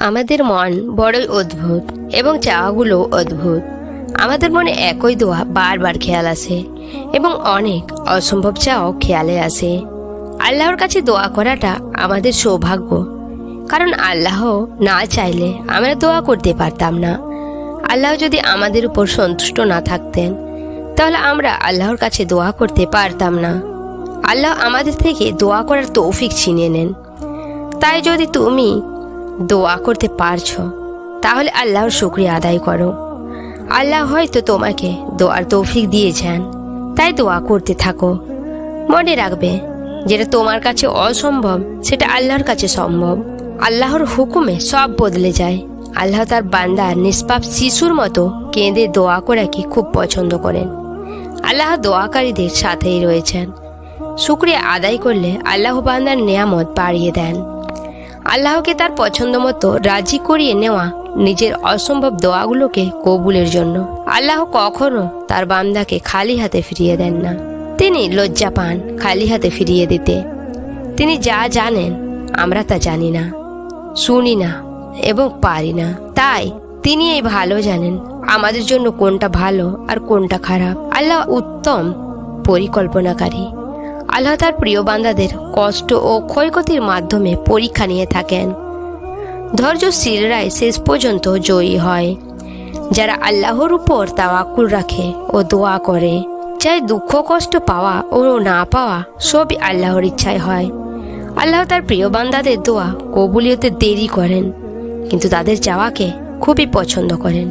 আমাদের মন বড়ই অদ্ভুত এবং চাওয়াগুলো অদ্ভুত। আমাদের মনে একই দোয়া বারবার খেয়াল আসে এবং অনেক অসম্ভব চাও খেয়ালে আসে আল্লাহর কাছে দোয়া করাটা আমাদের সৌভাগ্য। কারণ আল্লাহ না চাইলে আমরা দোয়া করতে পারতাম না। আল্লাহ যদি আমাদের উপর সন্তুষ্ট না থাকতেন, তাহলে আমরা আল্লাহর কাছে দোয়া করতে পারতাম না। আল্লাহ আমাদের থেকে দোয়া করার তৌফিক ছিনিয়ে নেন। তাই যদি তুমি দোয়া করতে পারছ, তাহলে আল্লাহর শুক্রিয়া আদায় করো। আল্লাহ হয়তো তোমাকে দোয়ার তৌফিক দিয়েছেন, তাই দোয়া করতে থাকো। মনে রাখবে, যেটা তোমার কাছে অসম্ভব, সেটা আল্লাহর কাছে সম্ভব। আল্লাহর হুকুমে সব বদলে যায়। আল্লাহ তার বান্দার নিষ্পাপ শিশুর মতো কেঁদে দোয়া করাকে খুব পছন্দ করেন। আল্লাহ দোয়াকারীদের সাথেই রয়েছেন। শুক্রিয়া আদায় করলে আল্লাহ বান্দার নেয়ামত বাড়িয়ে দেন। আল্লাহকে তার পছন্দ মতো রাজি করিয়ে নেওয়া নিজের অসম্ভব দোয়াগুলোকে কবুলের জন্য। আল্লাহ কখনো তার বান্দাকে খালি হাতে ফিরিয়ে দেন না। তিনি লজ্জা পান খালি হাতে ফিরিয়ে দিতে। তিনি যা জানেন, আমরা তা জানি না, শুনি না এবং পারি না। তাই তিনি এই ভালো জানেন, আমাদের জন্য কোনটা ভালো আর কোনটা খারাপ। আল্লাহ উত্তম পরিকল্পনাকারী। আল্লাহ তার প্রিয় বান্দাদের কষ্ট ও ক্ষয়ক্ষতির মাধ্যমে পরীক্ষা নিয়ে থাকেন। ধৈর্যশীলরাই শেষ পর্যন্ত জয়ী হয়। যারা আল্লাহর উপর তাওয়াকুল রাখে ও দোয়া করে, চাই দুঃখ, কষ্ট পাওয়া ও না পাওয়া সবই আল্লাহর ইচ্ছায় হয়। আল্লাহ তার প্রিয় বান্দাদের দোয়া কবুলিয়তে দেরি করেন, কিন্তু তাদের চাওয়াকে খুবই পছন্দ করেন।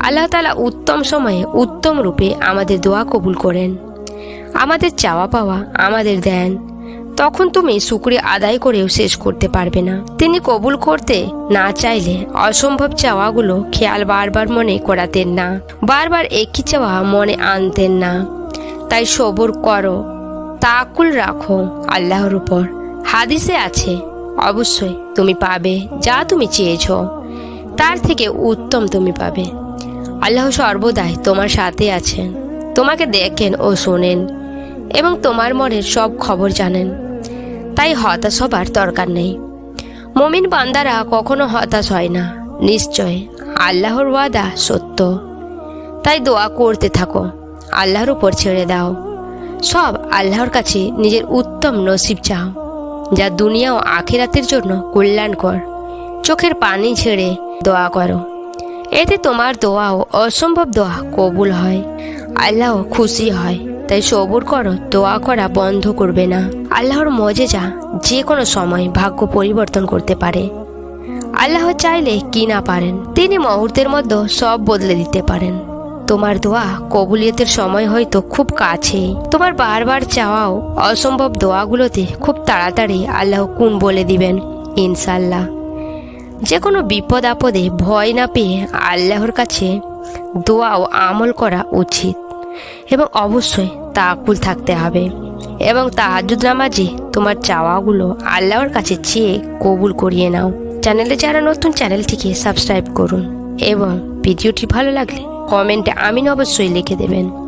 আল্লাহ তালা উত্তম সময়ে উত্তম রূপে আমাদের দোয়া কবুল করেন। আমাদের চাওয়া পাওয়া, আমাদের দেন তখন তুমি শুক্রিয়া আদায় করেও শেষ করতে পারবে না। তিনি কবুল করতে না চাইলে অসম্ভব চাওয়াগুলো খেয়াল বারবার মনে করাতেন না। বারবার একই চাওয়া মনে আনতেন না। তাই সবর করো, তাকুল রাখো আল্লাহর উপর। হাদিসে আছে, অবশ্যই তুমি পাবে যা তুমি চেয়েছ, তার থেকে উত্তম তুমি পাবে। আল্লাহ সর্বদাই তোমার সাথে আছেন। তোমাকে দেখেন ও শোনেন। এবং তোমার মনের সব খবর জানেন। তাই হতাশ হবার দরকার নেই। মমিন বান্দারা কখনো হতাশ হয় না, নিশ্চয় আল্লাহর ওয়াদা সত্য। তাই দোয়া করতে থাকো, আল্লাহর উপর ছেড়ে দাও। সব আল্লাহর কাছে নিজের উত্তম নসিব চাও, যা দুনিয়া ও আখিরাতের জন্য কল্যাণকর। চোখের পানি ছেড়ে দোয়া করো। এতে তোমার দোয়াও অসম্ভব দোয়া কবুল হয়, আল্লাহ খুশি হয়। তাই সবুর করো, দোয়া করা বন্ধ করবে না। আল্লাহর মজেজা যে কোনো সময় ভাগ্য পরিবর্তন করতে পারে। আল্লাহ চাইলে কি না পারেন, তিনি মুহূর্তের মধ্যে সব বদলে দিতে পারেন। তোমার দোয়া কবুলিয়তের সময় হয়তো খুব কাছেই। তোমার বারবার চাওয়াও অসম্ভব দোয়াগুলোতে খুব তাড়াতাড়ি আল্লাহ কোন বলে দিবেন? ইনশাল্লাহ যে কোনো বিপদ আপদে ভয় না পেয়ে আল্লাহর কাছে দোয়াও আমল করা উচিত। এবং অবশ্যই তাকুল থাকতে হবে। এবং তাহাজুদ নামাজে তোমার চাওয়াগুলো আল্লাহর কাছে চেয়ে কবুল করিয়ে নাও। চ্যানেলে যারা নতুন, চ্যানেলটিকে সাবস্ক্রাইব করুন এবং ভিডিওটি ভালো লাগলে কমেন্টে আমিন অবশ্যই লিখে দেবেন।